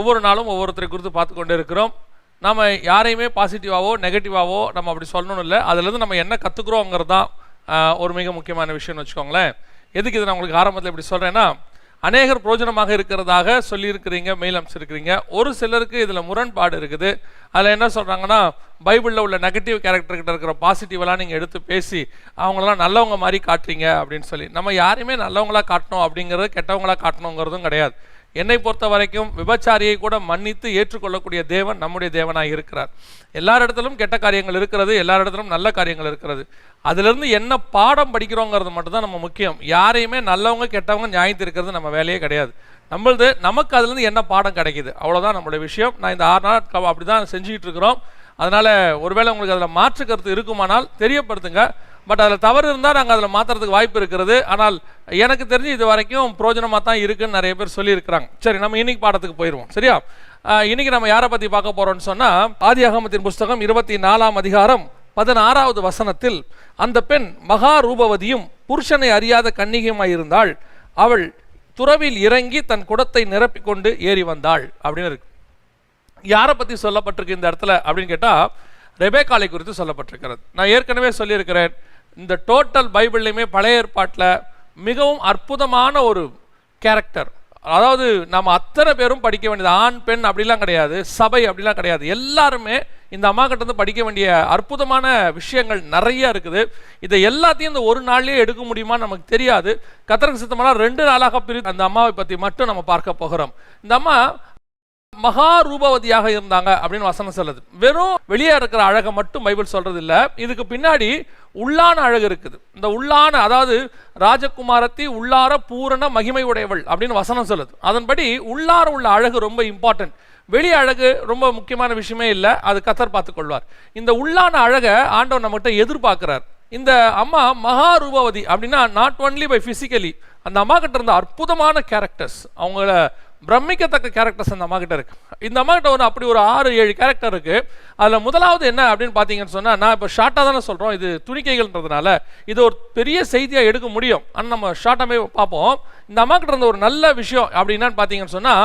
ஒவ்வொரு நாளும் ஒவ்வொருத்தரை குறித்து பார்த்து கொண்டு இருக்கிறோம். நம்ம யாரையுமே பாசிட்டிவாகவோ நெகட்டிவாகவோ நம்ம அப்படி சொல்லணும்னு இல்லை. அதுலேருந்து நம்ம என்ன கற்றுக்குறோங்கிறது தான் ஒரு மிக முக்கியமான விஷயம்னு வச்சுக்கோங்களேன். எதுக்கு இதை நான் உங்களுக்கு ஆரம்பத்தில் இப்படி சொல்கிறேன்னா அநேகர் பிரோஜனமாக இருக்கிறதாக சொல்லியிருக்கிறீங்க மெயில் அமைச்சிருக்கிறீங்க ஒரு சிலருக்கு இதில் முரண்பாடு இருக்குது. அதில் என்ன சொல்கிறாங்கன்னா பைபிளில் உள்ள நெகட்டிவ் கேரக்டர்கிட்ட இருக்கிற பாசிட்டிவெல்லாம் நீங்கள் எடுத்து பேசி அவங்களெல்லாம் நல்லவங்க மாதிரி காட்டுறீங்க அப்படின்னு சொல்லி. நம்ம யாரையுமே நல்லவங்களாக காட்டணும் அப்படிங்கிறது கெட்டவங்களாக காட்டணுங்கிறதும் கிடையாது. என்னை பொறுத்த வரைக்கும் விபச்சாரியை கூட மன்னித்து ஏற்றுக்கொள்ளக்கூடிய தேவன் நம்முடைய தேவனாக இருக்கிறார். எல்லார் இடத்திலும் கெட்ட காரியங்கள் இருக்கிறது எல்லார் இடத்திலும் நல்ல காரியங்கள் இருக்கிறது. அதிலிருந்து என்ன பாடம் படிக்கிறோங்கிறது மட்டும்தான் நம்ம முக்கியம். யாரையுமே நல்லவங்க கெட்டவங்க நியாயத்து இருக்கிறது நம்ம வேலையே கிடையாது. நம்மளது நமக்கு அதுலேருந்து என்ன பாடம் கிடைக்குது? அவ்வளோதான் நம்மளுடைய விஷயம். நான் இந்த ஆறு நாள் அப்படி தான் செஞ்சுக்கிட்டு இருக்கிறோம். அதனால் ஒருவேளை உங்களுக்கு அதில் மாற்று கருத்து இருக்குமானால் தெரியப்படுத்துங்க. பட் அதில் தவறு இருந்தால் நாங்கள் அதில் மாற்றுறதுக்கு வாய்ப்பு இருக்கிறது ஆனால் எனக்கு தெரிஞ்சு இது வரைக்கும் பிரோஜனமாக தான் இருக்குன்னு நிறைய பேர் சொல்லியிருக்கிறாங்க. சரி நம்ம இன்னைக்கு பாடத்துக்கு போயிடுவோம் சரியா? இன்னைக்கு நம்ம யாரை பற்றி பார்க்க போகிறோம்னு சொன்னால் ஆதியாகமத்தின் புஸ்தகம் இருபத்தி நாலாம் அதிகாரம் பதினாறாவது வசனத்தில் அந்த பெண் மகா ரூபவதியும் புருஷனை அறியாத கன்னிகையுமாயிருந்தாள். அவள் துறவில் இறங்கி தன் குடத்தை நிரப்பிக்கொண்டு ஏறி வந்தாள். அப்படின்னு இருக்கு. யாரை பற்றி சொல்லப்பட்டிருக்கு இந்த இடத்துல அப்படின்னு கேட்டால் ரெபேக்காலை குறித்து சொல்லப்பட்டிருக்கிறது. நான் ஏற்கனவே சொல்லியிருக்கிறேன். இந்த டோட்டல் பைபிள்லையுமே பழைய ஏற்பாட்டில் மிகவும் அற்புதமான ஒரு கேரக்டர். அதாவது நம்ம அத்தனை பேரும் படிக்க வேண்டியது ஆண் பெண் அப்படிலாம் கிடையாது சபை அப்படிலாம் கிடையாது. எல்லாருமே இந்த அம்மா கிட்ட இருந்து படிக்க வேண்டிய அற்புதமான விஷயங்கள் நிறைய இருக்குது. இதை எல்லாத்தையும் இந்த ஒரு நாள்லேயே எடுக்க முடியுமான்னு நமக்கு தெரியாது. கத்தருக்கு சித்தமான ரெண்டு நாளாக பிரித்து அந்த அம்மாவை பற்றி மட்டும் நம்ம பார்க்க போகிறோம். இந்த அம்மா மகா ரூபவதியாக இருந்தாங்க அப்படின்னு வசனம் சொல்லுது. வெறும் வெளியே இருக்கிற அழகை மட்டும் பைபிள் சொல்றது இல்லை இதுக்கு பின்னாடி உள்ளான அழகு இருக்குது. இந்த உள்ளான அதாவது ராஜகுமாரத்தி உள்ளார பூரண மகிமை உடையவள் அப்படின்னு வசனம் சொல்லுது. அதன்படி உள்ளார உள்ள அழகு ரொம்ப இம்பார்ட்டன்ட் வெளி அழகு ரொம்ப முக்கியமான விஷயமே இல்லை. அது கத்தர் பார்த்துக்கொள்வார் இந்த உள்ளான அழகை ஆண்டவர் நம்மகிட்ட எதிர்பார்க்கிறார். இந்த அம்மா மகா ரூபவதி அப்படின்னா நாட் ஒன்லி பை ஃபிசிக்கலி அந்த அம்மா கிட்ட இருந்த அற்புதமான கேரக்டர்ஸ் அவங்கள பிரமிக்கத்தக்க கேரக்டர்ஸ் இந்த அம்மா கிட்ட இருக்கு. இந்த அம்மா கிட்ட ஒரு அப்படி ஒரு ஆறு ஏழு கேரக்டர் இருக்கு. அதுல முதலாவது என்ன அப்படின்னு பார்த்தீங்கன்னு சொன்னா நான் இப்போ ஷார்ட்டாக தானே சொல்றோம் இது துணிக்கைகள்ன்றதுனால. இது ஒரு பெரிய செய்தியா எடுக்க முடியும். ஆனால் நம்ம ஷார்ட்டாகவே பார்ப்போம். இந்த அம்மா கிட்ட இருந்த ஒரு நல்ல விஷயம் அப்படின்னான்னு பார்த்தீங்கன்னு சொன்னா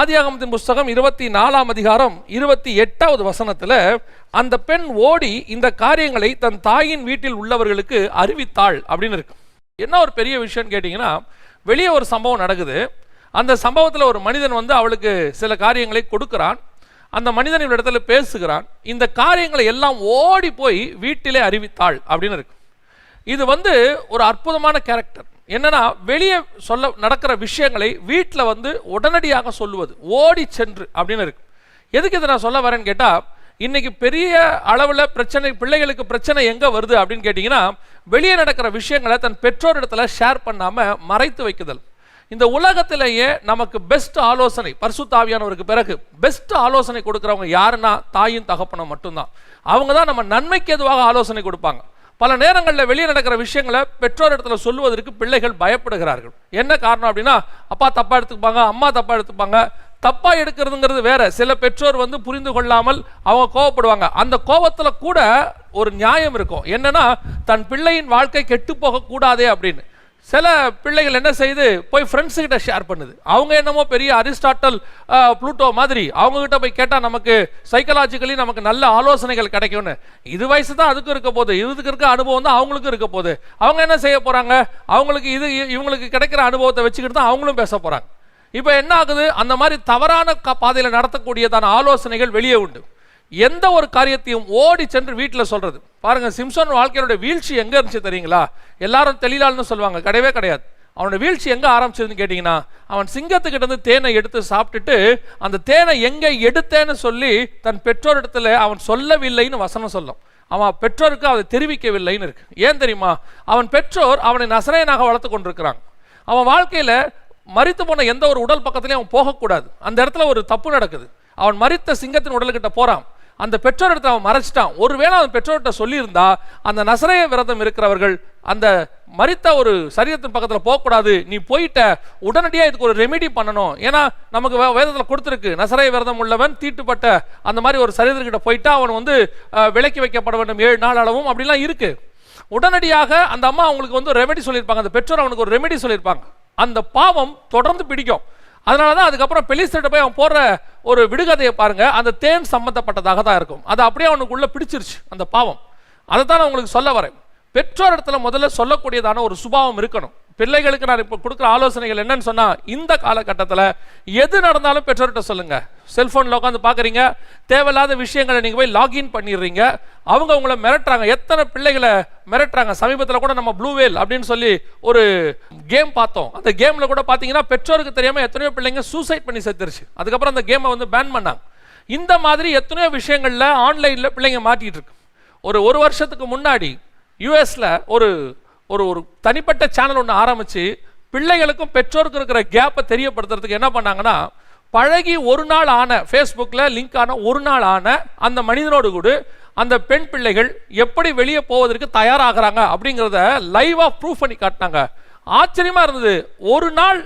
ஆதியாகமத்தின் புஸ்தகம் இருபத்தி நாலாம் அதிகாரம் இருபத்தி எட்டாவது வசனத்துல அந்த பெண் ஓடி இந்த காரியங்களை தன் தாயின் வீட்டில் உள்ளவர்களுக்கு அறிவித்தாள் அப்படின்னு இருக்கு. என்ன ஒரு பெரிய விஷயம்னு கேட்டிங்கன்னா வெளியே ஒரு சம்பவம் நடக்குது. அந்த சம்பவத்தில் ஒரு மனிதன் வந்து அவளுக்கு சில காரியங்களை கொடுக்கிறான். அந்த மனிதன் இடத்துல பேசுகிறான். இந்த காரியங்களை எல்லாம் ஓடி போய் வீட்டிலே அறிவித்தாள் அப்படின்னு இருக்கு. இது வந்து ஒரு அற்புதமான கேரக்டர் என்னன்னா வெளியே சொல்ல நடக்கிற விஷயங்களை வீட்டில் வந்து உடனடியாக சொல்லுவது ஓடி சென்று அப்படின்னு இருக்கு. எதுக்கு இதை நான் சொல்ல வரேன்னு கேட்டால் இன்னைக்கு பெரிய அளவில் பிரச்சனை பிள்ளைகளுக்கு பிரச்சனை எங்கே வருது அப்படின்னு கேட்டிங்கன்னா வெளியே நடக்கிற விஷயங்களை தன் பெற்றோர் இடத்துல ஷேர் பண்ணாமல் மறைத்து வைக்குதல். இந்த உலகத்திலேயே நமக்கு பெஸ்ட் ஆலோசனை பரிசுத்தாவியானவருக்கு பிறகு பெஸ்ட் ஆலோசனை கொடுக்குறவங்க யாருன்னா தாயும் தகப்பனும் மட்டும்தான். அவங்க தான் நம்ம நன்மைக்கு எதுவாக ஆலோசனை கொடுப்பாங்க. பல நேரங்களில் வெளியே நடக்கிற விஷயங்களை பெற்றோர் இடத்துல சொல்லுவதற்கு பிள்ளைகள் பயப்படுகிறார்கள். என்ன காரணம் அப்படின்னா அப்பா தப்பாக எடுத்துப்பாங்க அம்மா தப்பாக எடுத்துப்பாங்க. தப்பாக எடுக்கிறதுங்கிறது வேற. சில பெற்றோர் வந்து புரிந்து கொள்ளாமல் அவங்க கோவப்படுவாங்க. அந்த கோபத்தில் கூட ஒரு நியாயம் இருக்கும். என்னன்னா தன் பிள்ளையின் வாழ்க்கை கெட்டு போகக்கூடாதே அப்படின்னு. சில பிள்ளைகள் என்ன செய்யுது போய் ஃப்ரெண்ட்ஸுக்கிட்ட ஷேர் பண்ணுது. அவங்க என்னமோ பெரிய அரிஸ்டாட்டல் ப்ளூட்டோ மாதிரி அவங்கக்கிட்ட போய் கேட்டால் நமக்கு சைக்கலாஜிக்கலி நமக்கு நல்ல ஆலோசனைகள் கிடைக்கும்னு. இது வயசு தான் அதுக்கும் இருக்க போகுது. இதுக்கு இருக்க அனுபவம் தான் அவங்களுக்கும் இருக்க போகுது. அவங்க என்ன செய்ய போகிறாங்க அவங்களுக்கு இது இவங்களுக்கு கிடைக்கிற அனுபவத்தை வச்சுக்கிட்டு தான் அவங்களும் பேச போகிறாங்க இப்போ என்ன ஆகுது? அந்த மாதிரி தவறான க- நடத்தக்கூடியதான ஆலோசனைகள் வெளியே உண்டு. எந்த ஒரு காரியத்தையும் ஓடி சென்று வீட்டில் சொல்கிறது பாருங்கள் சிம்சன் வாழ்க்கையோட வீழ்ச்சி எங்கே இருந்துச்சு தெரியுங்களா? எல்லாரும் தெளிலால்னு சொல்லுவாங்க. கிடையவே கிடையாது. அவனோட வீழ்ச்சி எங்கே ஆரம்பிச்சதுன்னு கேட்டிங்கன்னா அவன் சிங்கத்துக்கிட்டேருந்து தேனை எடுத்து சாப்பிட்டுட்டு அந்த தேனை எங்கே எடுத்தேன்னு சொல்லி தன் பெற்றோரிடத்தில் அவன் சொல்லவில்லைன்னு வசனம் சொல்லும். அவன் பெற்றோருக்கு அதை தெரிவிக்கவில்லைன்னு இருக்கு. ஏன் தெரியுமா? அவன் பெற்றோர் அவனை நசனையனாக வளர்த்து கொண்டிருக்கிறாங்க அவன் வாழ்க்கையில் மறித்து போன எந்த ஒரு உடல் பக்கத்துலேயும் அவன் போகக்கூடாது. அந்த இடத்துல ஒரு தப்பு நடக்குது. அவன் மறித்த சிங்கத்தின் உடல்கிட்ட போகிறான் அந்த பெற்றோர் இடத்துல அவன் மறைச்சிட்டான். ஒருவேளை அவன் பெற்றோர்கிட்ட சொல்லியிருந்தா அந்த நசரைய விரதம் இருக்கிறவர்கள் அந்த மறித்த ஒரு சரீரத்தின் பக்கத்தில் போகக்கூடாது நீ போயிட்ட உடனடியாக இதுக்கு ஒரு ரெமிடி பண்ணணும். ஏன்னா நமக்கு வேதத்தில் கொடுத்துருக்கு நசரேய விரதம் உள்ளவன் தீட்டுப்பட்ட அந்த மாதிரி ஒரு சரீரத்துக்கிட்ட போயிட்டா அவன் வந்து விலக்கி வைக்கப்பட வேண்டும் ஏழு நாள் அளவும் அப்படிலாம் இருக்கு. உடனடியாக அந்த அம்மா அவங்களுக்கு வந்து ரெமெடி சொல்லியிருப்பாங்க. அந்த பெற்றோர் அவனுக்கு ஒரு ரெமெடி சொல்லியிருப்பாங்க. அந்த பாவம் தொடர்ந்து பிடிக்கும். அதனால தான் அதுக்கப்புறம் பெலிஸ்தர்ட்ட போய் அவன் போடுற ஒரு விடுகதையை பாருங்கள் அந்த தேன் சம்மந்தப்பட்டதாக தான் இருக்கும். அது அப்படியே அவனுக்குள்ளே பிடிச்சிருச்சு அந்த பாவம். அதை தான் நான் உங்களுக்கு சொல்ல வரேன். பெற்றோர் இடத்துல முதல்ல சொல்லக்கூடியதான ஒரு சுபாவம் இருக்கணும். பிள்ளைகளுக்கு நான் இப்போ கொடுக்குற ஆலோசனைகள் என்னன்னு சொன்னால் இந்த காலகட்டத்தில் எது நடந்தாலும் பெற்றோர்கிட்ட சொல்லுங்க. செல்ஃபோனில் உட்காந்து பார்க்குறீங்க தேவையில்லாத விஷயங்களை நீங்கள் போய் லாகின் பண்ணிடுறீங்க அவங்க உங்களை மிரட்டுறாங்க. எத்தனை பிள்ளைகளை மிரட்டுறாங்க? சமீபத்தில் கூட நம்ம ப்ளூ வேல் அப்படின்னு சொல்லி ஒரு கேம் பார்த்தோம். அந்த கேமில் கூட பார்த்தீங்கன்னா பெற்றோருக்கு தெரியாமல் எத்தனையோ பிள்ளைங்க சூசைட் பண்ணி செத்துருச்சு. அதுக்கப்புறம் அந்த கேமை வந்து பேன் பண்ணாங்க. இந்த மாதிரி எத்தனையோ விஷயங்களில் ஆன்லைனில் பிள்ளைங்க மாட்டிகிட்டு இருக்கு. ஒரு ஒரு வருஷத்துக்கு முன்னாடி யூஎஸில் ஒரு ஒரு ஒரு தனிப்பட்ட சேனல் ஒன்று ஆரம்பித்து பிள்ளைகளுக்கும் பெற்றோருக்கும் இருக்கிற கேப்பை தெரியப்படுத்துறதுக்கு என்ன பண்ணாங்கன்னா பழகி ஒரு நாள் ஆன ஃபேஸ்புக்கில் லிங்க் ஆன ஒரு நாள் ஆன அந்த மனிதனோடு கூட அந்த பெண் பிள்ளைகள் எப்படி வெளியே போவதற்கு தயாராகிறாங்க அப்படிங்கிறத லைவாக ப்ரூஃப் பண்ணி காட்டினாங்க. ஆச்சரியமாக இருந்தது. ஒரு நாள்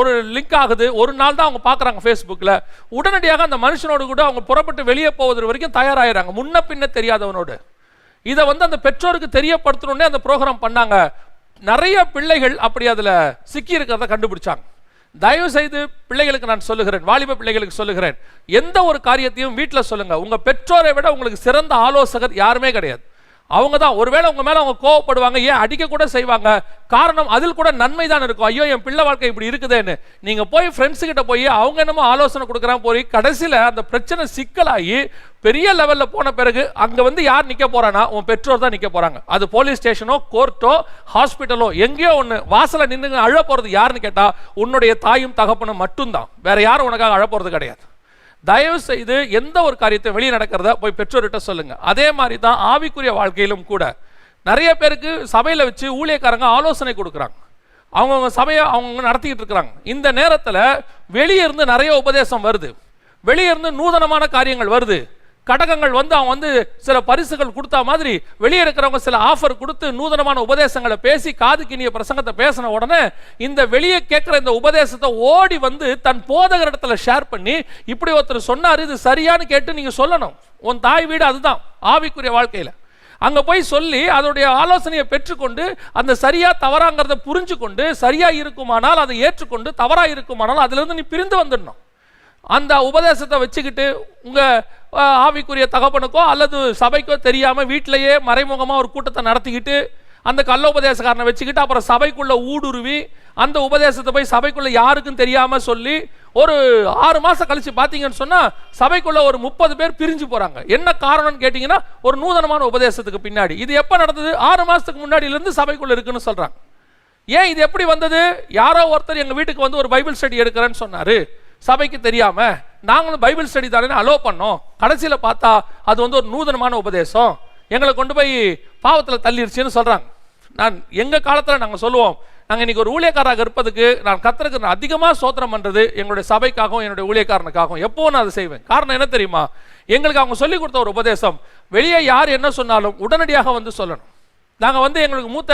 ஒரு லிங்க் ஆகுது. ஒரு நாள் தான் அவங்க பார்க்குறாங்க ஃபேஸ்புக்கில் உடனடியாக அந்த மனுஷனோடு கூட அவங்க புறப்பட்டு வெளியே போவது வரைக்கும் தயாராகிறாங்க முன்ன பின்ன தெரியாதவனோடு. இதை வந்து அந்த பெற்றோருக்கு தெரியப்படுத்தணுன்னே அந்த ப்ரோக்ராம் பண்ணாங்க. நிறைய பிள்ளைகள் அப்படி அதில் சிக்கி இருக்கிறத கண்டுபிடிச்சாங்க. தயவு செய்து பிள்ளைகளுக்கு நான் சொல்லுகிறேன் வாலிப பிள்ளைகளுக்கு சொல்லுகிறேன். எந்த ஒரு காரியத்தையும் வீட்டில் சொல்லுங்கள் உங்கள் பெற்றோரை விட உங்களுக்கு சிறந்த ஆலோசகர் யாருமே கிடையாது. அவங்க தான் ஒருவேளை உங்க மேல அவங்க கோவப்படுவாங்க ஏன் அடிக்க கூட செய்வாங்க? காரணம் அதில் கூட நன்மை தான் இருக்கும். ஐயோ என் பிள்ளை வாழ்க்கை இப்படி இருக்குதேன்னு. நீங்க போய் ஃப்ரெண்ட்ஸுக்கிட்ட போய் அவங்க என்னமோ ஆலோசனை கொடுக்குறான் போய் கடைசியில் அந்த பிரச்சனை சிக்கலாகி பெரிய லெவலில் போன பிறகு அங்க வந்து யார் நிக்க போறானா உன் பெற்றோர் தான் நிக்க போறாங்க. அது போலீஸ் ஸ்டேஷனோ கோர்ட்டோ ஹாஸ்பிட்டலோ எங்கேயோ ஒன்று வாசலை நின்றுங்க அழ போறது யாருன்னு கேட்டால் உன்னுடைய தாயும் தகப்பனும் மட்டும்தான். வேற யாரும் உனக்காக அழ கிடையாது. தயவு செய்து எந்த ஒரு காரியத்தை வெளியே நடக்கிறத போய் பெற்றோர்கிட்ட சொல்லுங்க. அதே மாதிரி தான் ஆவிக்குரிய வாழ்க்கையிலும் கூட. நிறைய பேருக்கு சபையில் வச்சு ஊழியக்காரங்க ஆலோசனை கொடுக்குறாங்க. அவங்கவுங்க சபையை அவங்கவுங்க நடத்திக்கிட்டு இருக்கிறாங்க. இந்த நேரத்தில் வெளியே இருந்து நிறைய உபதேசம் வருது. வெளியே இருந்து நூதனமான காரியங்கள் வருது. கடகங்கள் வந்து அவன் வந்து சில பரிசுகள் கொடுத்தா மாதிரி வெளியே இருக்கிறவங்க சில ஆஃபர் கொடுத்து நூதனமான உபதேசங்களை பேசி காது கிணிய பிரசங்கத்தை பேசின உடனே இந்த வெளியே கேட்குற இந்த உபதேசத்தை ஓடி வந்து தன் போதகர் இடத்துல ஷேர் பண்ணி இப்படி ஒருத்தர் சொன்னார் இது சரியான்னு கேட்டு நீங்கள் சொல்லணும். உன் தாய் வீடு அதுதான் ஆவிக்குரிய வாழ்க்கையில். அங்கே போய் சொல்லி அதோடைய ஆலோசனையை பெற்றுக்கொண்டு அந்த சரியாக தவறாங்கிறத புரிஞ்சு கொண்டு இருக்குமானால் அதை ஏற்றுக்கொண்டு தவறாக இருக்குமானால் அதிலிருந்து நீ பிரிந்து வந்துடணும். அந்த உபதேசத்தை வச்சுக்கிட்டு உங்கள் ஆவிக்குரிய தகப்பனுக்கோ அல்லது சபைக்கோ தெரியாமல் வீட்டிலையே மறைமுகமாக ஒரு கூட்டத்தை நடத்திக்கிட்டு அந்த கள்ள உபதேசக்காரனை வச்சுக்கிட்டு அப்புறம் சபைக்குள்ளே ஊடுருவி அந்த உபதேசத்தை போய் சபைக்குள்ளே யாருக்கும் தெரியாமல் சொல்லி ஒரு ஆறு மாதம் கழித்து பார்த்தீங்கன்னு சொன்னால் சபைக்குள்ளே ஒரு முப்பது பேர் பிரிஞ்சு போகிறாங்க என்ன காரணம்னு கேட்டிங்கன்னா ஒரு நூதனமான உபதேசத்துக்கு பின்னாடி. இது எப்போ நடந்தது? ஆறு மாதத்துக்கு முன்னாடியிலேருந்து சபைக்குள்ளே இருக்குதுன்னு இருக்குன்னு ஏன் இது எப்படி வந்தது? யாரோ ஒருத்தர் எங்கள் வீட்டுக்கு வந்து ஒரு பைபிள் ஸ்டடி எடுக்கிறேன்னு சொன்னார். சபைக்கு தெரியாம நாங்களும் பைபிள் ஸ்டடி தானே அலோ பண்ணோம். கடைசியில் பார்த்தா அது வந்து ஒரு நூதனமான உபதேசம். எங்களை கொண்டு போய் பாவத்தில் தள்ளிருச்சுன்னு சொல்கிறாங்க நான் எங்கள் காலத்தில் நாங்கள் சொல்லுவோம் நாங்கள் இன்றைக்கி ஒரு ஊழியக்காரராக இருப்பதுக்கு நான் கத்தருக்கு நான் அதிகமாக சோத்திரம் பண்ணுறது எங்களுடைய சபைக்காகவும் என்னுடைய ஊழியக்காரனுக்காகவும். எப்போ நான் அதை செய்வேன். காரணம் என்ன தெரியுமா? எங்களுக்கு அவங்க சொல்லி கொடுத்த ஒரு உபதேசம். வெளியே யார் என்ன சொன்னாலும் உடனடியாக வந்து சொல்லணும். நாங்கள் வந்து எங்களுக்கு மூத்த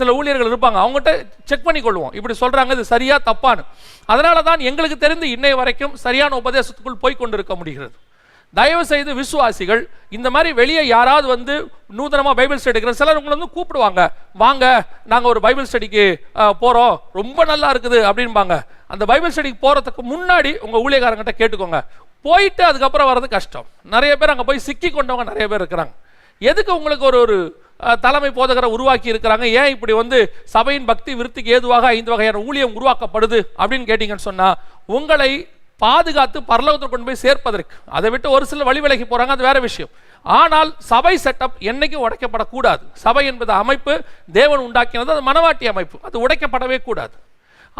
சில ஊழியர்கள் இருப்பாங்க அவங்ககிட்ட செக் பண்ணி கொள்வோம் இப்படி சொல்கிறாங்க இது சரியா தப்பான்னு. அதனால தான் எங்களுக்கு தெரிந்து இன்னை வரைக்கும் சரியான உபதேசத்துக்குள் போய் கொண்டிருக்க முடிகிறது. தயவு செய்து விசுவாசிகள் இந்த மாதிரி வெளியே யாராவது வந்து நூதனமாக பைபிள் ஸ்டடி எடுக்கிற சிலர் உங்களை வந்து கூப்பிடுவாங்க. வாங்க நாங்கள் ஒரு பைபிள் ஸ்டடிக்கு போகிறோம் ரொம்ப நல்லா இருக்குது அப்படின்பாங்க அந்த பைபிள் ஸ்டடிக்கு போகிறதுக்கு முன்னாடி உங்கள் ஊழியக்காரங்கிட்ட கேட்டுக்கோங்க. போயிட்டு அதுக்கப்புறம் வர்றது கஷ்டம். நிறைய பேர் அங்கே போய் சிக்கி கொண்டவங்க நிறைய பேர் இருக்கிறாங்க. எதுக்கு உங்களுக்கு ஒரு ஒரு தலைமை போதகரை உருவாக்கி இருக்கிறாங்க? ஏன் இப்படி வந்து சபையின் பக்தி விருத்திக்கு ஏதுவாக ஐந்து வகையான ஊழியம் உருவாக்கப்படுது அப்படின்னு கேட்டீங்கன்னு சொன்னால் உங்களை பாதுகாத்து பரலோகத்தில் கொண்டு போய் சேர்ப்பதற்கு. அதை விட்டு ஒரு சில வழி விலகி போகிறாங்க அது வேற விஷயம். ஆனால் சபை செட்டப் என்னைக்கும் உடைக்கப்படக்கூடாது. சபை என்பது அமைப்பு தேவன் உண்டாக்கினது அது மனவாட்டி அமைப்பு. அது உடைக்கப்படவே கூடாது.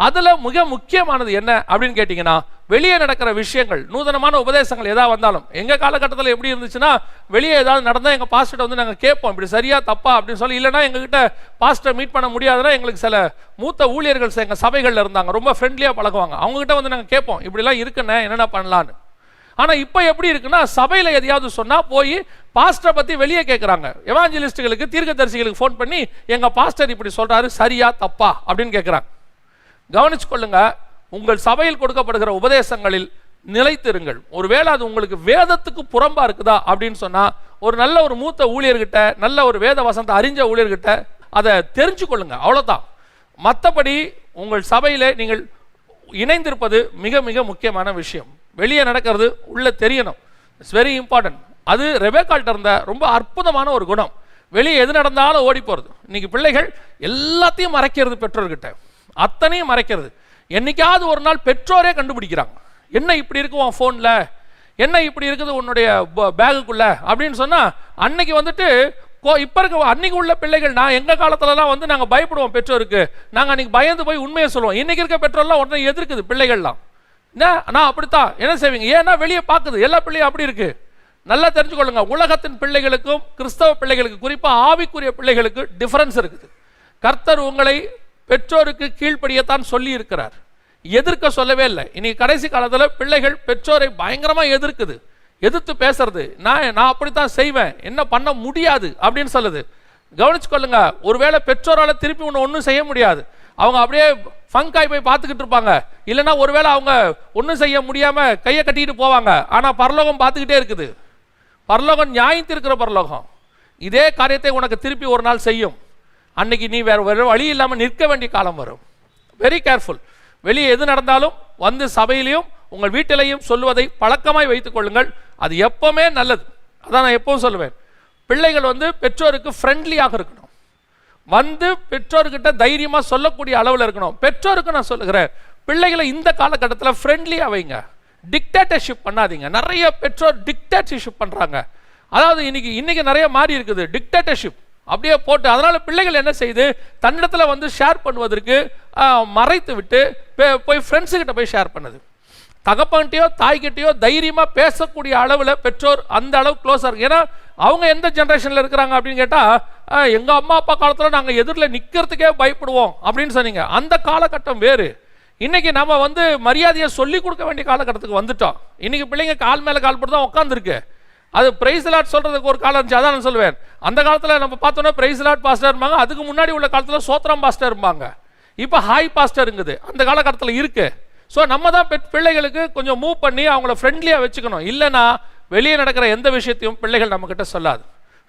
அதில் மிக முக்கியமானது என்ன அப்படின்னு கேட்டிங்கன்னா வெளியே நடக்கிற விஷயங்கள் நூதனமான உபதேசங்கள் எதாவது வந்தாலும் எங்கள் காலகட்டத்தில் எப்படி இருந்துச்சுன்னா வெளியே ஏதாவது நடந்தால் எங்கள் பாஸ்டர்கிட்ட வந்து நாங்கள் கேட்போம் இப்படி சரியா தப்பா அப்படின்னு சொல்லி இல்லைன்னா எங்ககிட்ட பாஸ்டர் மீட் பண்ண முடியாதுன்னா எங்களுக்கு சில மூத்த ஊழியர்கள் எங்கள் சபைகளில் இருந்தாங்க ரொம்ப ஃப்ரெண்ட்லியாக பழகுவாங்க. அவங்ககிட்ட வந்து நாங்கள் கேட்போம் இப்படிலாம் இருக்குண்ணே என்னென்ன பண்ணலான்னு. ஆனால் இப்போ எப்படி இருக்குன்னா சபையில் எதையாவது சொன்னால் போய் பாஸ்டரை பற்றி வெளியே கேட்குறாங்க எவாஞ்சலிஸ்ட்டுகளுக்கு தீர்க்கதரிசிகளுக்கு ஃபோன் பண்ணி எங்கள் பாஸ்டர் இப்படி சொல்கிறாரு சரியா தப்பா அப்படின்னு கேட்குறாங்க கவனிச்சு கொள்ளுங்க உங்கள் சபையில் கொடுக்கப்படுகிற உபதேசங்களில் நிலைத்திருங்கள். ஒருவேளை அது உங்களுக்கு வேதத்துக்கு புறம்பா இருக்குதா அப்படின்னு சொன்னா ஒரு நல்ல ஒரு மூத்த ஊழியர்கிட்ட நல்ல ஒரு வேத வசந்த அறிஞ்ச ஊழியர்கிட்ட அதை தெரிஞ்சு கொள்ளுங்க அவ்வளவுதான். மற்றபடி உங்கள் சபையில் நீங்கள் இணைந்திருப்பது மிக மிக முக்கியமான விஷயம். வெளியே நடக்கிறது உள்ள தெரியணும். இட்ஸ் வெரி இம்பார்ட்டன்ட் அது ரெபேக்கால்ட்ட இருந்த ரொம்ப அற்புதமான ஒரு குணம். வெளியே எது நடந்தாலும் ஓடி போகிறது இன்னைக்கு பிள்ளைகள் எல்லாத்தையும் மறைக்கிறது பெற்றோர்கிட்ட. அத்தனையும் மறைக்கிறது. என்றைக்காவது ஒரு நாள் பெற்றோரே கண்டுபிடிக்கிறாங்க. என்ன இப்படி இருக்கு உன் ஃபோனில் என்ன இப்படி இருக்குது உன்னுடைய பேகுக்குள்ளே அப்படின்னு சொன்னால் அன்னைக்கு வந்துட்டு கோ இப்போ இருக்க அன்னைக்கு உள்ள பிள்ளைகள் நான் எங்கள் காலத்துலலாம் வந்து நாங்கள் பயப்படுவோம் பெற்றோருக்கு. நாங்கள் அன்றைக்கி பயந்து போய் உண்மையை சொல்லுவோம். இன்றைக்கி இருக்க பெற்றோர்லாம் உடனே எதிர்க்குது பிள்ளைகள்லாம். என்ன? நான் அப்படித்தான். என்ன செய்வீங்க? ஏன்னா வெளியே பார்க்குது எல்லா பிள்ளையும் அப்படி இருக்குது நல்லா தெரிஞ்சுக்கொள்ளுங்க. உலகத்தின் பிள்ளைகளுக்கும் கிறிஸ்தவ பிள்ளைகளுக்கு குறிப்பாக ஆவிக்குரிய பிள்ளைகளுக்கு டிஃப்ரென்ஸ் இருக்குது. கர்த்தர் உங்களை பெற்றோருக்கு கீழ்ப்படியத்தான் சொல்லி இருக்கிறார் எதிர்க்க சொல்லவே இல்லை. இன்னைக்கு கடைசி காலத்தில் பிள்ளைகள் பெற்றோரை பயங்கரமாக எதிர்க்குது. எதிர்த்து பேசுறது. நான் நான் அப்படித்தான் செய்வேன். என்ன பண்ண முடியாது அப்படின்னு சொல்லுது. கவனிச்சுக்கொள்ளுங்க. ஒருவேளை பெற்றோரால் திருப்பி ஒன்று ஒன்றும் செய்ய முடியாது. அவங்க அப்படியே ஃபங்காய் போய் பார்த்துக்கிட்டு இருப்பாங்க. இல்லைன்னா ஒருவேளை அவங்க ஒன்றும் செய்ய முடியாமல் கையை கட்டிக்கிட்டு போவாங்க. ஆனால் பரலோகம் பார்த்துக்கிட்டே இருக்குது. பரலோகம் நியாயத்திருக்கிற பரலோகம். இதே காரியத்தை உனக்கு திருப்பி ஒரு நாள் செய்யும். அன்னைக்கு நீ வேறு வேறு வழி இல்லாமல் நிற்க வேண்டிய காலம் வரும். வெரி கேர்ஃபுல் வெளியே எது நடந்தாலும் வந்து சபையிலையும் உங்கள் வீட்டிலையும் சொல்லுவதை பழக்கமாய் வைத்துக் கொள்ளுங்கள். அது எப்பவுமே நல்லது. அதான் நான் எப்பவும் சொல்லுவேன். பிள்ளைகள் வந்து பெற்றோருக்கு ஃப்ரெண்ட்லியாக இருக்கணும். வந்து பெற்றோர்கிட்ட தைரியமாக சொல்லக்கூடிய அளவில் இருக்கணும். பெற்றோருக்கு நான் சொல்லுகிறேன் பிள்ளைகளை இந்த காலகட்டத்தில் ஃப்ரெண்ட்லியாக வைங்க. டிக்டேட்டர்ஷிப் பண்ணாதீங்க. நிறைய பெற்றோர் டிக்டேட்டர்ஷிப் பண்ணுறாங்க அதாவது இன்னைக்கு இன்னைக்கு நிறைய மாறி இருக்குது. டிக்டேட்டர்ஷிப் அப்படியே போட்டு அதனால் பிள்ளைகள் என்ன செய்யுது தன்னிடத்துல வந்து ஷேர் பண்ணுவதற்கு மறைத்து விட்டு போய் ஃப்ரெண்ட்ஸுக்கிட்ட போய் ஷேர் பண்ணுது. தகப்பன்கிட்டயோ தாய்கிட்டயோ தைரியமாக பேசக்கூடிய அளவில் பெற்றோர் அந்த அளவு க்ளோஸாக இருக்கு. ஏன்னா அவங்க எந்த ஜென்ரேஷனில் இருக்கிறாங்க அப்படின்னு கேட்டால் எங்கள் அம்மா அப்பா காலத்தில் நாங்கள் எதிரில் நிற்கிறதுக்கே பயப்படுவோம் அப்படின்னு சொன்னீங்க. அந்த காலகட்டம் வேறு. இன்றைக்கி நம்ம வந்து மரியாதையை சொல்லிக் கொடுக்க வேண்டிய காலகட்டத்துக்கு வந்துட்டோம். இன்றைக்கி பிள்ளைங்க கால் மேலே கால் போட்டு தான் உட்காந்துருக்கு அது பிரைஸ் லாட் சொல்றதுக்கு ஒரு காலம் இருந்துச்சு அதான் நான் சொல்லுவேன். அந்த காலத்தில் நம்ம பார்த்தோன்னா பிரைஸ் லாட் பாஸ்டர் இருப்பாங்க அதுக்கு முன்னாடி உள்ள காலத்தில் சோத்ரம் பாஸ்டர் இருப்பாங்க இப்போ ஹாய் பாஸ்டருங்குது அந்த காலகட்டத்தில் இருக்கு. ஸோ நம்ம தான் பெட் பிள்ளைகளுக்கு கொஞ்சம் மூவ் பண்ணி அவங்கள ஃப்ரெண்ட்லியாக வச்சுக்கணும். இல்லைன்னா வெளியே நடக்கிற எந்த விஷயத்தையும் பிள்ளைகள் நம்மக்கிட்ட சொல்லாது.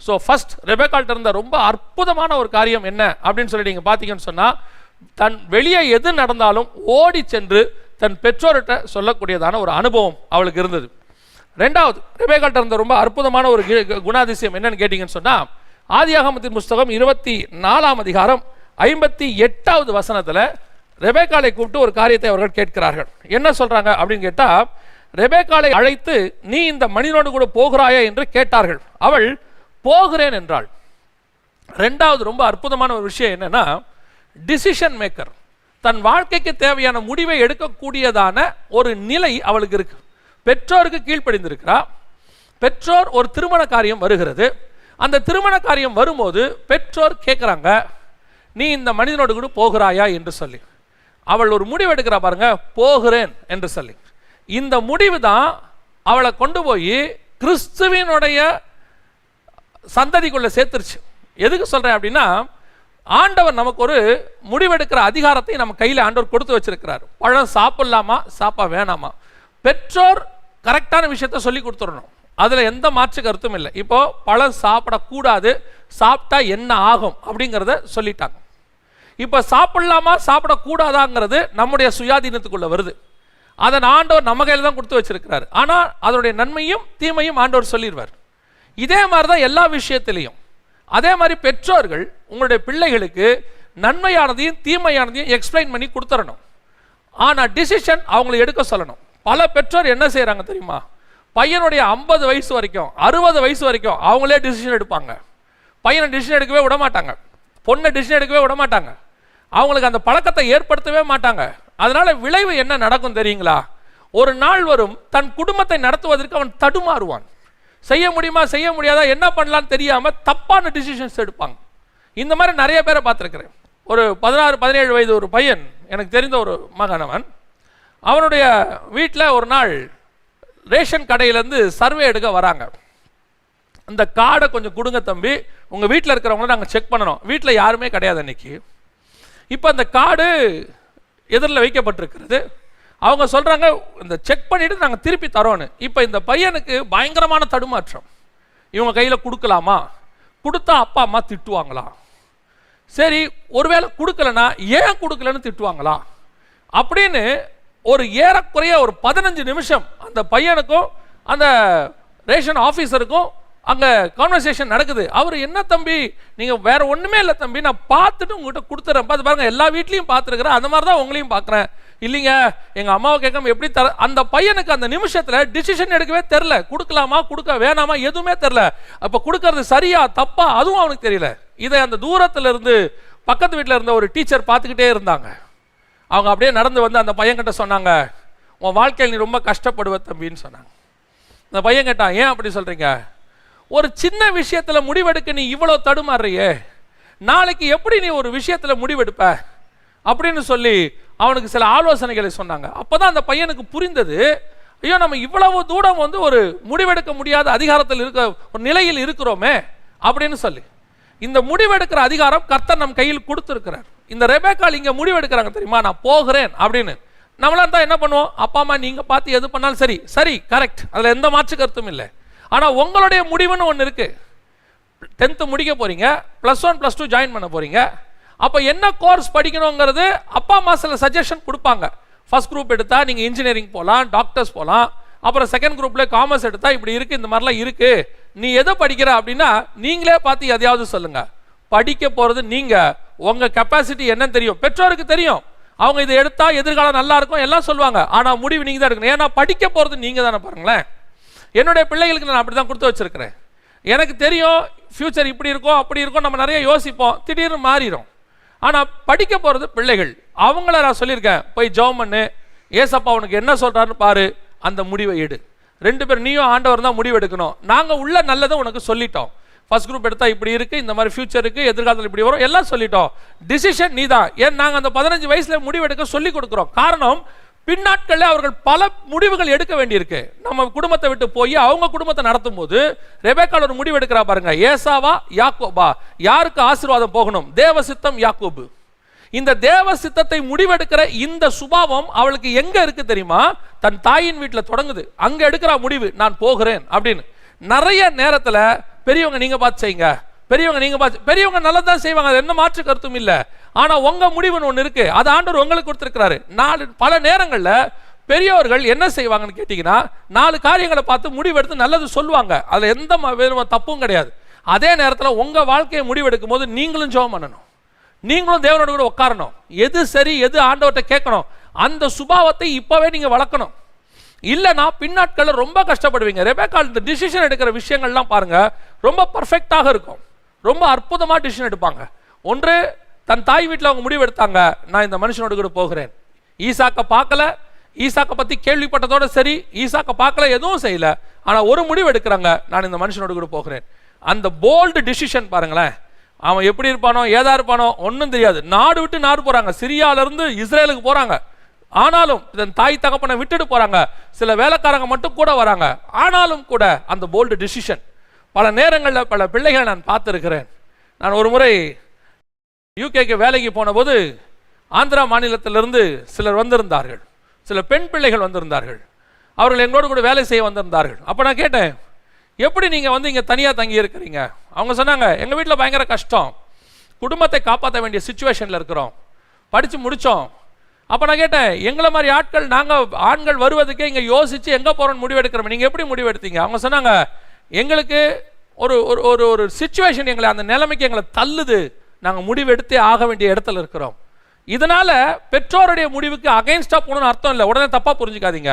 ஸோ ஃபஸ்ட் ரெபேக்கால்ட்ட இருந்த ரொம்ப அற்புதமான ஒரு காரியம் என்ன அப்படின்னு சொல்லி நீங்கள் பார்த்தீங்கன்னு சொன்னால் தன் வெளியே எது நடந்தாலும் ஓடி சென்று தன் பெற்றோர்கிட்ட சொல்லக்கூடியதான ஒரு அனுபவம் அவளுக்கு இருந்தது. ரெண்டாவது ரெபேகாட்ட இருந்த ரொம்ப அற்புதமான ஒரு குணாதிசயம் என்னன்னு கேட்டிங்கன்னு சொன்னால் ஆதியாகமத்தின் புஸ்தகம் இருபத்தி நாலாம் அதிகாரம் ஐம்பத்தி எட்டாவது வசனத்தில் ரெபேக்காலை கூப்பிட்டு ஒரு காரியத்தை அவர்கள் கேட்கிறார்கள். என்ன சொல்கிறாங்க அப்படின்னு கேட்டால் ரெபேக்காலை அழைத்து நீ இந்த மனிதனோடு கூட போகிறாயா? என்று கேட்டார்கள். அவள் போகிறேன் என்றாள். ரெண்டாவது ரொம்ப அற்புதமான ஒரு விஷயம் என்னென்னா டிசிஷன் மேக்கர் தன் வாழ்க்கைக்கு தேவையான முடிவை எடுக்கக்கூடியதான ஒரு நிலை அவளுக்கு இருக்குது பெற்றோருக்கு கீழ்ப்படிந்திருக்கிறா. பெற்றோர் ஒரு திருமண காரியம் வருகிறது. அந்த திருமண காரியம் வரும்போது பெற்றோர் கேட்குறாங்க நீ இந்த மனிதனோடு கூட போகிறாயா? என்று சொல்லி. அவள் ஒரு முடிவு எடுக்கிறா பாருங்க போகிறேன் என்று சொல்லி. இந்த முடிவு தான் அவளை கொண்டு போய் கிறிஸ்துவினுடைய சந்ததிக்குள்ளே சேர்த்துருச்சு. எதுக்கு சொல்கிறேன் அப்படின்னா ஆண்டவர் நமக்கு ஒரு முடிவெடுக்கிற அதிகாரத்தை நம்ம கையில் ஆண்டவர் கொடுத்து வச்சிருக்கிறார். பழம் சாப்பிட்லாமா? சாப்பா வேணாமா? பெற்றோர் கரெக்டான விஷயத்த சொல்லி கொடுத்துடணும். அதில் எந்த மாற்று கருத்தும் இல்லை. இப்போது பழம் சாப்பிடக்கூடாது சாப்பிட்டா என்ன ஆகும் அப்படிங்கிறத சொல்லிட்டாங்க. இப்போ சாப்பிடலாமா சாப்பிடக்கூடாதாங்கிறது நம்முடைய சுயாதீனத்துக்குள்ளே வருது. அதை ஆண்டவர் நம்ம கையில் தான் கொடுத்து வச்சிருக்கிறார். ஆனால் அதனுடைய நன்மையும் தீமையும் ஆண்டவர் சொல்லிடுவார். இதே மாதிரி தான் எல்லா விஷயத்திலையும். அதே மாதிரி பெற்றோர்கள் உங்களுடைய பிள்ளைகளுக்கு நன்மையானதையும் தீமையானதையும் எக்ஸ்பிளைன் பண்ணி கொடுத்துடணும். ஆனால் டிசிஷன் அவங்களை எடுக்க சொல்லணும். பல பெற்றோர் என்ன செய்கிறாங்க தெரியுமா? பையனுடைய ஐம்பது வயசு வரைக்கும் அறுபது வயசு வரைக்கும் அவங்களே டிசிஷன் எடுப்பாங்க. பையனை டிசிஷன் எடுக்கவே விட மாட்டாங்க. பொண்ணை டிசிஷன் எடுக்கவே விட மாட்டாங்க. அவங்களுக்கு அந்த பழக்கத்தை ஏற்படுத்தவே மாட்டாங்க. அதனால விளைவு என்ன நடக்கும் தெரியுங்களா? ஒரு நாள் வரும் தன் குடும்பத்தை நடத்துவதற்கு அவன் தடுமாறுவான். செய்ய முடியுமா செய்ய முடியாதா என்ன பண்ணலான்னு தெரியாமல் தப்பான டிசிஷன்ஸ் எடுப்பாங்க. இந்த மாதிரி நிறைய பேரை பார்த்துருக்குறேன். ஒரு பதினாறு பதினேழு வயது ஒரு பையன் எனக்கு தெரிந்த ஒரு மகன் அவன். அவனுடைய வீட்டில் ஒரு நாள் ரேஷன் கடையிலேருந்து சர்வே எடுக்க வராங்க. அந்த கார்டை கொஞ்சம் கொடுங்க தம்பி. உங்கள் வீட்டில் இருக்கிறவங்கள நாங்கள் செக் பண்ணணும். வீட்டில் யாருமே கிடையாது அன்னைக்கு. இப்போ அந்த கார்டு எதிரில் வைக்கப்பட்டிருக்கிறது. அவங்க சொல்கிறாங்க இந்த செக் பண்ணிவிட்டு நாங்கள் திருப்பி தரோன்னு. இப்போ இந்த பையனுக்கு பயங்கரமான தடுமாற்றம். இவங்க கையில் கொடுக்கலாமா? கொடுத்தா அப்பா அம்மா திட்டுவாங்களா? சரி ஒருவேளை கொடுக்கலனா ஏன் கொடுக்கலன்னு திட்டுவாங்களா? அப்படின்னு ஒரு ஏறக்குறைய ஒரு பதினஞ்சு நிமிஷம் அந்த பையனுக்கும் அந்த ரேஷன் ஆஃபீஸருக்கும் அங்கே கான்வர்சேஷன் நடக்குது. அவர் என்ன தம்பி? நீங்கள் வேற ஒன்றுமே இல்லை தம்பி. நான் பார்த்துட்டு உங்கள்கிட்ட கொடுத்துறேன். பார்த்து பாருங்கள் எல்லா வீட்லேயும் பார்த்துருக்குறேன் அந்த மாதிரி தான் உங்களையும் பார்க்குறேன். இல்லைங்க எங்கள் அம்மாவை கேட்காம எப்படி தர அந்த பையனுக்கு அந்த நிமிஷத்தில் டிசிஷன் எடுக்கவே தெரில கொடுக்கலாமா கொடுக்க வேணாமா எதுவுமே தெரில அப்போ கொடுக்கறது சரியா தப்பா அதுவும் அவனுக்கு தெரியல. இதை அந்த தூரத்தில் இருந்து பக்கத்து வீட்டில் இருந்த ஒரு டீச்சர் பார்த்துக்கிட்டே இருந்தாங்க. அவங்க அப்படியே நடந்து வந்து அந்த பையன்கிட்ட சொன்னாங்க உன் வாழ்க்கையில் நீ ரொம்ப கஷ்டப்படுவ தம்பின்னு சொன்னாங்க. அந்த பையன் கேட்டான் ஏன் அப்படி சொல்றீங்க? ஒரு சின்ன விஷயத்தில் முடிவெடுக்க நீ இவ்வளோ தடுமாறுறியே. நாளைக்கு எப்படி நீ ஒரு விஷயத்தில் முடிவெடுப்ப? அப்படின்னு சொல்லி அவனுக்கு சில ஆலோசனைகளை சொன்னாங்க. அப்போ தான் அந்த பையனுக்கு புரிந்தது ஐயோ நம்ம இவ்வளவு தூரம் வந்து ஒரு முடிவெடுக்க முடியாத அதிகாரத்தில் இருக்க ஒரு நிலையில் இருக்கிறோமே அப்படின்னு சொல்லி. இந்த முடிவெடுக்கிற அதிகாரம் கர்த்தர் நம் கையில் கொடுத்துருக்கிறார். இந்த ரெபேக்கால் இங்கே முடிவெடுக்கிறாங்க தெரியுமா? நான் போகிறேன் அப்படின்னு. நம்மளா இருந்தால் என்ன பண்ணுவோம்? அப்பா அம்மா நீங்கள் பார்த்து எது பண்ணாலும் சரி. சரி கரெக்ட் அதில் எந்த மாற்று கருத்தும் இல்லை. ஆனால் உங்களுடைய முடிவுன்னு ஒன்று இருக்குது டென்த்து முடிக்க போகிறீங்க plus one plus two join பண்ண போகிறீங்க அப்போ என்ன கோர்ஸ் படிக்கணுங்கிறது அப்பா அம்மா சில சஜஷன் கொடுப்பாங்க. ஃபர்ஸ்ட் குரூப் எடுத்தால் நீங்கள் இன்ஜினியரிங் போகலாம் டாக்டர்ஸ் போகலாம் அப்புறம் செகண்ட் குரூப்ல காமர்ஸ் எடுத்தா இப்படி இருக்கு இந்த மாதிரிலாம் இருக்கு. நீ எதை படிக்கிற அப்படின்னா நீங்களே பார்த்து எதையாவது சொல்லுங்க. படிக்க போறது நீங்க. உங்க கெப்பாசிட்டி என்னன்னு தெரியும். பெற்றோருக்கு தெரியும். அவங்க இதை எடுத்தா எதிர்காலம் நல்லா இருக்கும் எல்லாம் சொல்லுவாங்க. ஆனா முடிவு நீங்க தான் எடுக்கணும். ஏன்னா படிக்க போறது நீங்க தானே பாருங்களேன். என்னுடைய பிள்ளைகளுக்கு நான் அப்படி தான் கொடுத்து வச்சிருக்கிறேன். எனக்கு தெரியும் ஃப்யூச்சர் இப்படி இருக்கும் அப்படி இருக்கும் நம்ம நிறைய யோசிப்போம். திடீர்னு மாறிடும் ஆனால் படிக்க போகிறது பிள்ளைகள். அவங்கள நான் சொல்லியிருக்கேன். போய் ஜெபம் பண்ணு. ஏசப்பா உனக்கு என்ன சொல்கிறாருன்னு பாரு. அந்த முடிவை எடு. ரெண்டு பேர் நீயும் ஆண்டவர் தான் முடிவு எடுக்கணும் நாங்கள் உள்ள நல்லதை உனக்கு சொல்லிட்டோம். ஃபர்ஸ்ட் குரூப் எடுத்தால் இப்படி இருக்குது இந்த மாதிரி ஃபியூச்சர் இருக்குது எதிர்காலத்தில் இப்படி வரும் எல்லாம் சொல்லிட்டோம். டிசிஷன் நீ தான் ஏன் நாங்கள் அந்த பதினஞ்சு வயசில் முடிவெடுக்க சொல்லி கொடுக்குறோம்? காரணம் பின்னாட்களில் அவர்கள் பல முடிவுகள் எடுக்க வேண்டியிருக்கு. நம்ம குடும்பத்தை விட்டு போய் அவங்க குடும்பத்தை நடத்தும் போது ரெபேக்கால் ஒரு முடிவு எடுக்கிறா பாருங்க. ஏசாவா யாக்கோபா. யாருக்கு ஆசீர்வாதம் போகணும்? தேவ சித்தம் யாக்கோபு. இந்த தேவ சித்தத்தை முடிவெடுக்கிற இந்த சுபாவம் அவளுக்கு எங்க இருக்கு தெரியுமா? தன் தாயின் வீட்டில் தொடங்குது. அங்க எடுக்கிற முடிவு நான் போகிறேன் அப்படின்னு. நிறைய நேரத்தில் பெரியவங்க நீங்க பார்த்து செய்யுங்க. பெரியவங்க நீங்க பார்த்து பெரியவங்க நல்லதான் செய்வாங்க. அது என்ன மாற்று கருத்தும் இல்லை. ஆனா உங்க முடிவுன்னு ஒன்று இருக்கு. அது ஆண்டவர் உங்களுக்கு கொடுத்துருக்கிறாரு. நாலு பல நேரங்களில் பெரியவர்கள் என்ன செய்வாங்கன்னு கேட்டிங்கன்னா நாலு காரியங்களை பார்த்து முடிவெடுத்து நல்லது சொல்லுவாங்க. அதில் எந்த தப்பும் கிடையாது. அதே நேரத்தில் உங்கள் வாழ்க்கையை முடிவெடுக்கும் போது நீங்களும் ஜோம் பண்ணணும். நீங்களும் தேவனோட கூட உட்காரணும். எது சரி எது ஆண்டவர்கிட்ட கேட்கணும். அந்த சுபாவத்தை இப்போவே நீங்கள் வளர்க்கணும். இல்லைனா பின்னாட்களில் ரொம்ப கஷ்டப்படுவீங்க. ரெபேக்கால் இந்த டிசிஷன் எடுக்கிற விஷயங்கள்லாம் பாருங்கள் ரொம்ப பர்ஃபெக்டாக இருக்கும். ரொம்ப அற்புதமாக டிசிஷன் எடுப்பாங்க. ஒன்று தன் தாய் வீட்டில் அவங்க முடிவு எடுத்தாங்க நான் இந்த மனுஷனோட கூட போகிறேன். ஈசாக்கை பார்க்கல. ஈசாக்கை பற்றி கேள்விப்பட்டதோட சரி ஈசாக்கை பார்க்கல எதுவும் செய்யலை. ஆனால் ஒரு முடிவு எடுக்கிறாங்க நான் இந்த மனுஷனோட கூட போகிறேன். அந்த போல்டு டிசிஷன் பாருங்களேன். அவன் எப்படி இருப்பானோ ஏதா இருப்பானோ ஒன்றும் தெரியாது. நாடு விட்டு நாடு போகிறாங்க சிரியாவிலேருந்து இஸ்ரேலுக்கு போகிறாங்க ஆனாலும் இதன் தாய் தகப்பனை விட்டுட்டு போகிறாங்க சில வேலைக்காரங்க மட்டும் கூட வராங்க. ஆனாலும் கூட அந்த போல்டு டிசிஷன் பல நேரங்களில் பல பிள்ளைகளை நான் பார்த்துருக்கிறேன். நான் ஒரு முறை யூகேக்கு வேலைக்கு போனபோது ஆந்திரா மாநிலத்திலிருந்து சிலர் வந்திருந்தார்கள். சில பெண் பிள்ளைகள் வந்திருந்தார்கள். அவர்கள் எங்களோடு கூட வேலை செய்ய வந்திருந்தார்கள். அப்போ நான் கேட்டேன் எப்படி நீங்கள் வந்து இங்கே தனியாக தங்கி இருக்கிறீங்க? அவங்க சொன்னாங்க எங்கள் வீட்டில் பயங்கர கஷ்டம். குடும்பத்தை காப்பாற்ற வேண்டிய சுச்சுவேஷனில் இருக்கிறோம். படித்து முடித்தோம் அப்போ நான் கேட்டேன் எங்களை மாதிரி ஆட்கள் நாங்கள் ஆண்கள் வருவதுக்கே இங்கே யோசித்து எங்கே போகிறோன்னு முடிவெடுக்கிறோம். நீங்கள் எப்படி முடிவெடுத்தீங்க? அவங்க சொன்னாங்க எங்களுக்கு ஒரு ஒரு ஒரு ஒரு சுச்சுவேஷன் எங்களை அந்த நிலைமைக்கு எங்களை தள்ளுது. நாங்கள் முடிவெடுத்தே ஆக வேண்டிய இடத்துல இருக்கிறோம். இதனால் பெற்றோருடைய முடிவுக்கு அகைன்ஸ்டாக போகணும்னு அர்த்தம் இல்லை. உடனே தப்பாக புரிஞ்சுக்காதீங்க.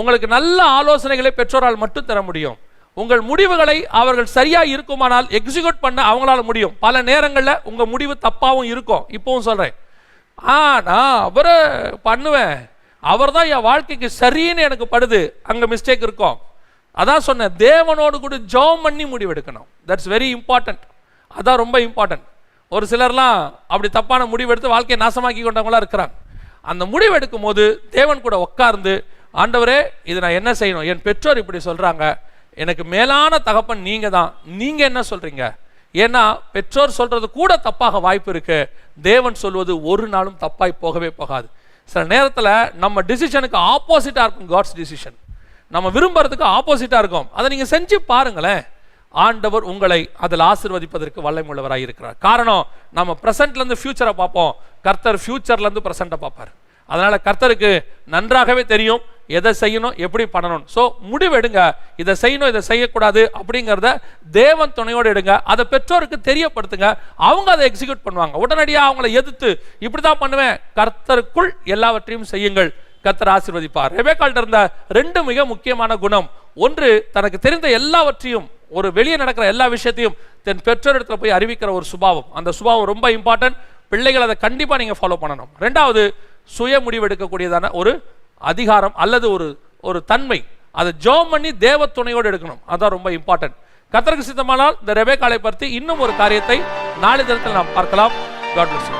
உங்களுக்கு நல்ல ஆலோசனைகளை பெற்றோரால் மட்டும் தர முடியும். உங்கள் முடிவுகளை அவர்கள் சரியாக இருக்குமானால் எக்ஸிக்யூட் பண்ண அவங்களால முடியும். பல நேரங்களில் உங்கள் முடிவு தப்பாகவும் இருக்கும். இப்போவும் சொல்கிறேன் ஆ நான் அவரை பண்ணுவேன். அவர் தான் என் வாழ்க்கைக்கு சரின்னு எனக்கு படுது. அங்கே மிஸ்டேக் இருக்கும். அதான் சொன்னேன் தேவனோடு கூட ஜோம் பண்ணி முடிவெடுக்கணும். தட்ஸ் வெரி இம்பார்ட்டண்ட் அதான் ரொம்ப இம்பார்ட்டன்ட் ஒரு சிலர்லாம் அப்படி தப்பான முடிவெடுத்து வாழ்க்கையை நாசமாக்கி கொண்டவங்களாம் இருக்கிறாங்க. அந்த முடிவெடுக்கும் போது தேவன் கூட உட்கார்ந்து ஆண்டவரே இது நான் என்ன செய்யணும்? என் பெற்றோர் இப்படி சொல்கிறாங்க எனக்கு மேலான தகப்பன் நீங்கள் தான். நீங்கள் என்ன சொல்கிறீங்க ஏன்னா பெற்றோர் சொல்கிறது கூட தப்பாக வாய்ப்பு இருக்கு. தேவன் சொல்வது ஒரு நாளும் தப்பாய் போகவே போகாது. சில நேரத்தில் நம்ம டிசிஷனுக்கு ஆப்போசிட்டாக இருக்கும் காட்ஸ் டிசிஷன் நம்ம விரும்புறதுக்கு ஆப்போசிட்டாக இருக்கும். அதை நீங்கள் செஞ்சு பாருங்களேன். ஆண்டவர் உங்களை அதில் ஆசிர்வதிப்பதற்கு வல்லமுள்ளவராய் இருக்கிறார். காரணம் நம்ம ப்ரெசண்ட்லேருந்து ஃப்யூச்சரை ஃபியூச்சரை பார்ப்போம். கர்த்தர் ஃப்யூச்சர்லேருந்து இருந்து பார்ப்பார். அதனால் கர்த்தருக்கு நன்றாகவே தெரியும் எதை செய்யணும் எப்படி பண்ணணும் ஸோ முடிவெடுங்க. இதை செய்யணும் இதை செய்யக்கூடாது அப்படிங்கிறத தேவன் துணையோடு எடுங்க. அதை பெற்றோருக்கு தெரியப்படுத்துங்க. அவங்க அதை எக்ஸிக்யூட் பண்ணுவாங்க. உடனடியாக அவங்கள எதிர்த்து இப்படி தான் பண்ணுவேன். கர்த்தருக்குள் எல்லாவற்றையும் செய்யுங்கள். கர்த்தர் ஆசீர்வதிப்பார். ரெபேக்கால்ட்ட இருந்த ரெண்டு மிக முக்கியமான குணம். ஒன்று தனக்கு தெரிந்த எல்லாவற்றையும் ஒரு வெளியே நடக்கிற எல்லா விஷயத்தையும் தன் பெற்றோரிடத்துல போய் அறிவிக்கிற ஒரு சுபாவம். அந்த சுபாவம் ரொம்ப இம்பார்ட்டன்ட் பிள்ளைகள் அதை கண்டிப்பாக நீங்கள் ஃபாலோ பண்ணணும். ரெண்டாவது சுய முடிவெடுக்கக்கூடியதான ஒரு அதிகாரம் அல்லது ஒரு ஒரு தன்மை. அதை ஜோம் பண்ணி தேவ துணையோடு எடுக்கணும். அதான் ரொம்ப இம்பார்ட்டன்ட் கத்தருக்கு சித்தமானால் இந்த ரெபே காலை பற்றி இன்னும் ஒரு காரியத்தை நாளை தினத்தில் நாம் பார்க்கலாம். God plus